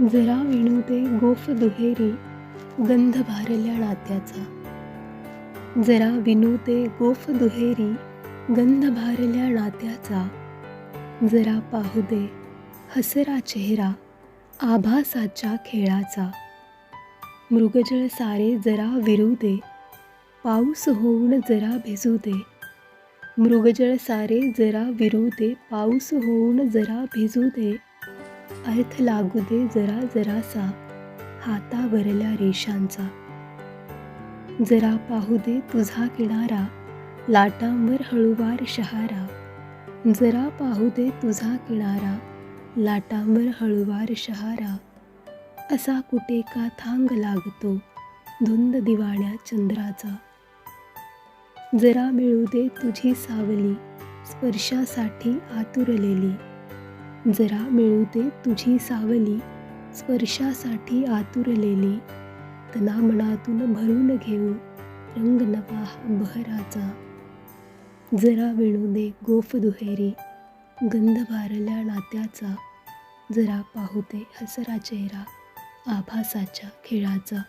जरा विणू दे गोफ दुहेरी गंध भारल्या नात्याचा. जरा विणू ते गोफ दुहेरी गंध भारल्या नात्याचा. जरा पाहू दे हसरा चेहरा आभासाच्या खेळाचा. मृगजळ सारे जरा विरू दे पाऊस होऊन जरा भिजू दे. मृगजळ सारे जरा विरू दे पाऊस होऊन जरा भिजू दे. अर्थ लागू दे जरा जरासा हातावरल्या रेषांचा. जरा पाहू दे तुझा किनारा लाटांवर हळुवार शहारा. जरा पाहू दे तुझा किनारा लाटांवर हळुवार शहारा. असा कुठे का थांग लागतो धुंद दिवाण्या चंद्राचा. जरा मिळू दे तुझी सावली स्पर्शासाठी आतुरलेली. जरा मिळू दे तुझी सावली स्पर्शासाठी आतुरलेली. तना मनातून भरून घेऊ रंग नवा हा बहराचा. जरा विणू दे गोफ दुहेरी गंध भारल्या नात्याचा. जरा पाहू दे हसरा चेहरा आभासाच्या खेळाचा.